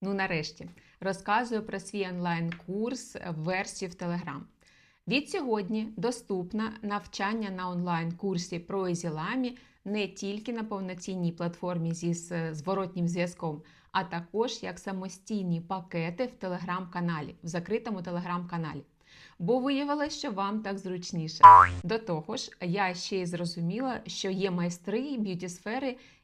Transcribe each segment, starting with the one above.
Ну, нарешті, розказую про свій онлайн-курс в версії в Telegram. Від сьогодні доступне навчання на онлайн-курсі про EasyLami не тільки на повноцінній платформі зі зворотнім зв'язком, а також як самостійні пакети в телеграм-каналі, в закритому телеграм-каналі. Бо виявилося, що вам так зручніше. До того ж, я ще й зрозуміла, що є майстри б'юті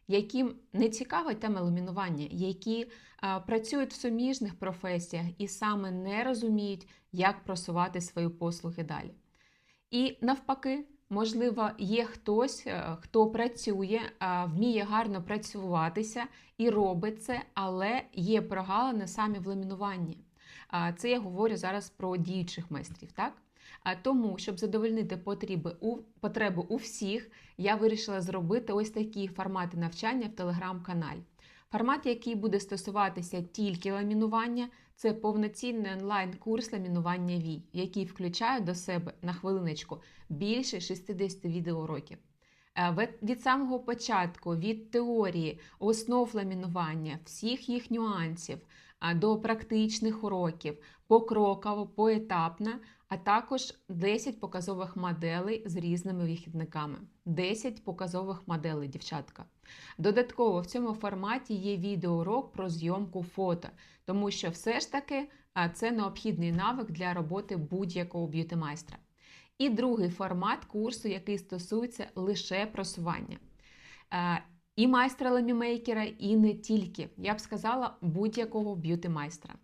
яким не цікава тема ламінування, які а, працюють в суміжних професіях і саме не розуміють, як просувати свої послуги далі. І навпаки, можливо, є хтось, е, хто працює, а, вміє гарно працюватися і робить це, але є прогалини саме в ламінуванні. Це я говорю зараз про діючих майстрів, так? Тому, щоб задовольнити потреби у, потреби у всіх, я вирішила зробити ось такі формати навчання в телеграм-каналі. Формат, який буде стосуватися тільки ламінування, це повноцінний онлайн-курс ламінування вій, який включає до себе на хвилиночку більше 60 відеоуроків. Е, Від самого початку, від теорії, основ ламінування, всіх їх нюансів до практичних уроків, покроково, поетапно, а також 10 показових моделей з різними вихідниками. 10 показових моделей, дівчатка. Додатково в цьому форматі є відеоурок про зйомку фото, тому що все ж таки це необхідний навик для роботи будь-якого б'юти-майстра. І другий формат курсу, який стосується лише просування. Е, І майстра лемімейкера, і не тільки. Я б сказала, будь-якого б'юти-майстра.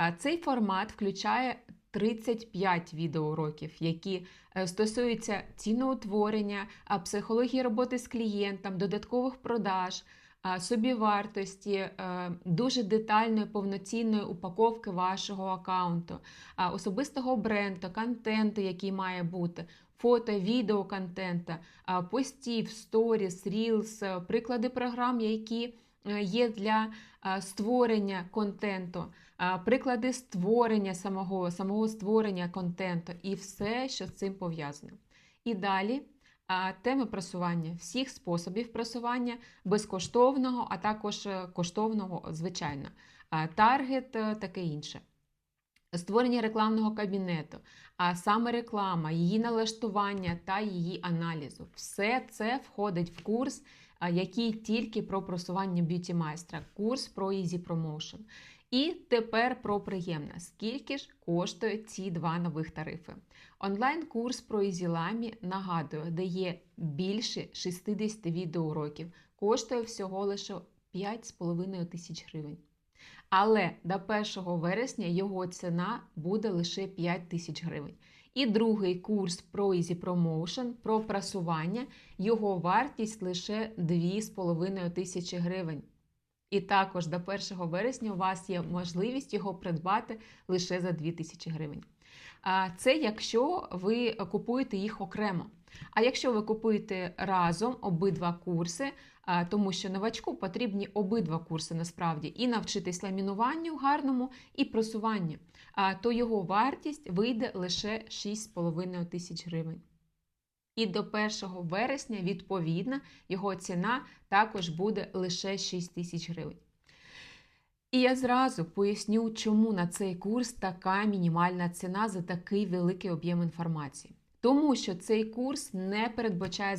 Е, Цей формат включає 35 відеоуроків, які е, стосуються ціноутворення, психології роботи з клієнтом, додаткових продаж, собівартості, е, дуже детальної повноцінної упаковки вашого аккаунту, особистого бренду, контенту, який має бути, фото, відео контента, постів, сторіс, рілс, е, приклади програм, які е, є для створення контенту, приклади створення самого, самого створення контенту і все, що з цим пов'язано. І далі теми просування, всіх способів просування, безкоштовного, а також е, коштовного, звичайно, таргет, е, таке інше. Створення рекламного кабінету, а саме реклама, її налаштування та її аналізу. Все це входить в курс, який тільки про просування б'юті майстра, курс про Easy Promotion. І тепер про приємне. Скільки ж коштують ці два нових тарифи? Онлайн-курс про EasyLami, нагадую, де є більше 60 відеоуроків, коштує всього лише 5,5 тисяч гривень. Але до 1 вересня його ціна буде лише 5 тисяч гривень. І другий курс про Easy Promotion, про прасування, його вартість лише 2,5 тисячі гривень. І також до 1 вересня у вас є можливість його придбати лише за 2 тисячі гривень. А Це якщо ви купуєте їх окремо. А якщо ви купуєте разом обидва курси, тому що новачку потрібні обидва курси насправді і навчитись ламінуванню гарному, і просуванню, то його вартість вийде лише 6,5 тисяч гривень. І до 1 вересня, відповідно, його ціна також буде лише 6 тисяч гривень. І я зразу поясню, чому на цей курс така мінімальна ціна за такий великий об'єм інформації. Тому що цей курс не передбачає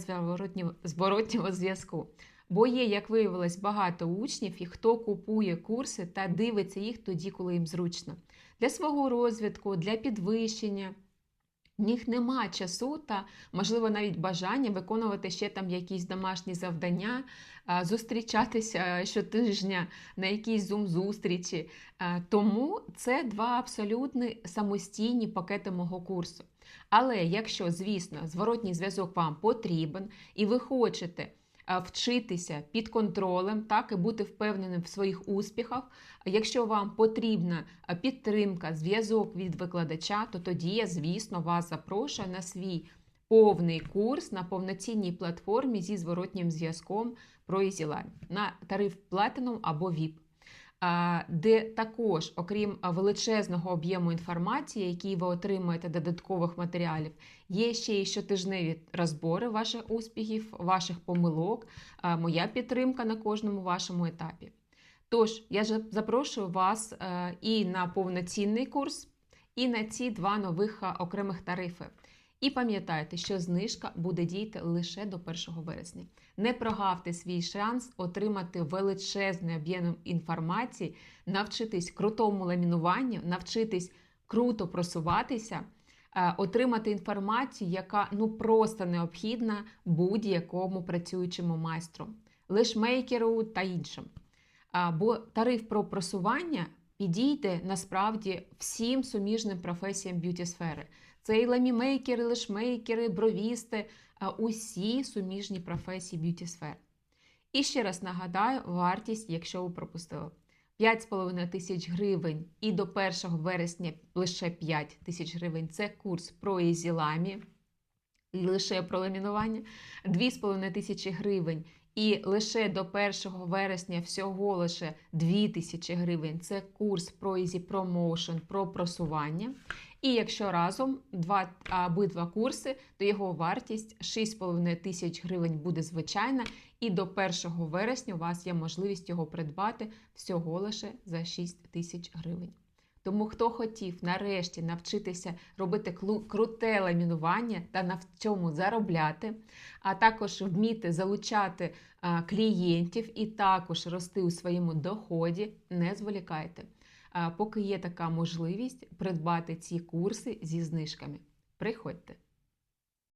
зворотнього, зв'язку. Бо є, як виявилось, багато учнів, і хто купує курси та дивиться їх тоді, коли їм зручно. Для свого розвитку, для підвищення. В них нема часу та, можливо, навіть бажання виконувати ще там якісь домашні завдання, зустрічатися щотижня на якійсь зум-зустрічі. Тому це два абсолютно самостійні пакети мого курсу. Але якщо, звісно, зворотній зв'язок вам потрібен і ви хочете вчитися під контролем, так і бути впевненим в своїх успіхах. Якщо вам потрібна підтримка, зв'язок від викладача, то тоді я, звісно, вас запрошую на свій повний курс на повноцінній платформі зі зворотнім зв'язком про EasyLine на тариф Platinum або VIP. Де також, окрім величезного об'єму інформації, який ви отримуєте додаткових матеріалів, є ще й щотижневі розбори ваших успіхів, ваших помилок, моя підтримка на кожному вашому етапі. Тож, я запрошую вас е, і на повноцінний курс, і на ці два нових окремих тарифи. І пам'ятайте, що знижка буде діяти лише до 1 вересня. Не прогавте свій шанс отримати величезний об'єм інформації, навчитись крутому ламінуванню, навчитись круто просуватися, е, отримати інформацію, яка ну просто необхідна будь-якому працюючому майстру, лишмейкеру та іншим. Бо тариф про просування підійде насправді всім суміжним професіям б'юті сфери. Це і ламімейкери, лишмейкери, бровісти, усі суміжні професії б'юті сфери. І ще раз нагадаю, вартість, якщо ви пропустили. 5,5 тисяч гривень і до 1 вересня лише 5 тисяч гривень це курс про ізіламі, лише про ламінування, 2,5 тисячі гривень і лише до 1 вересня всього лише 2 тисячі гривень це курс про Easy Promotion, про просування. І якщо разом два, обидва курси, то його вартість 6,5 тисяч гривень буде звичайна, і до 1 вересня у вас є можливість його придбати всього лише за 6 тисяч гривень. Тому хто хотів нарешті навчитися робити круте ламінування та на цьому заробляти, а також вміти залучати клієнтів і також рости у своєму доході, не зволікайте. Поки є така можливість придбати ці курси зі знижками. Приходьте!